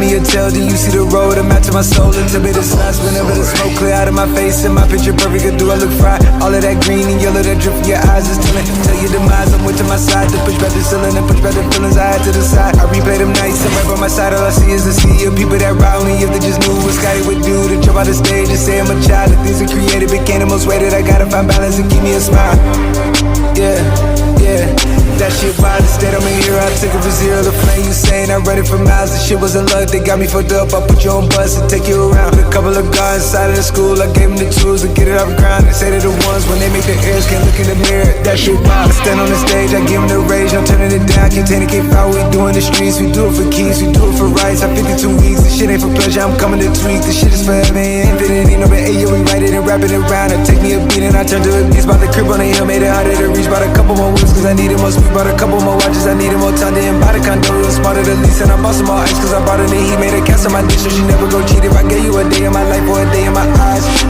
me a tale, then you see the road. I'm out to my soul until me the signs. Whenever the smoke clear out of my face and my picture perfect, or do I look fried? All of that green and yellow that drip from your eyes is telling. Tell your demise, I'm with to my side to push back the ceiling and push back the feelings I had to the side. I replay them nights, and right by my side, all I see is the sea of people that ride me. If they just knew what Scotty would do to jump out the stage and say I'm a child. The things we created became the most weighted. I gotta find balance and keep me a smile. Yeah. That shit wild, instead I'm in here, I took it for zero. The flame you saying, I read it for miles. The shit wasn't luck, they got me fucked up. I put you on bus and take you around. A couple of guys inside of the school, I gave them the tools to get it off the ground. They say they're the ones when they make the airs, can't look in the mirror. That shit wild. I stand on the stage, I give them the rage, I'm turning it down. Contain it, keep out, we doing the streets. We do it for keys, we do it for rights. I 52 weeks, this shit ain't for pleasure, I'm coming to tweak. This shit is forever and infinite. Ain't no been yo, we write it and wrap it around. It take me a beat and I turn to a beast. By the crib on the hill, made it harder to reach. Bought a couple more whips, cause I needed more speed. Bought a couple more watches, I needed more time. Didn't buy the condo, it was smarter than lease. And I bought some more ice, cause I bought it and he made a cast on my dish. So she never go cheat if I gave you a day in my life or a day in my eyes.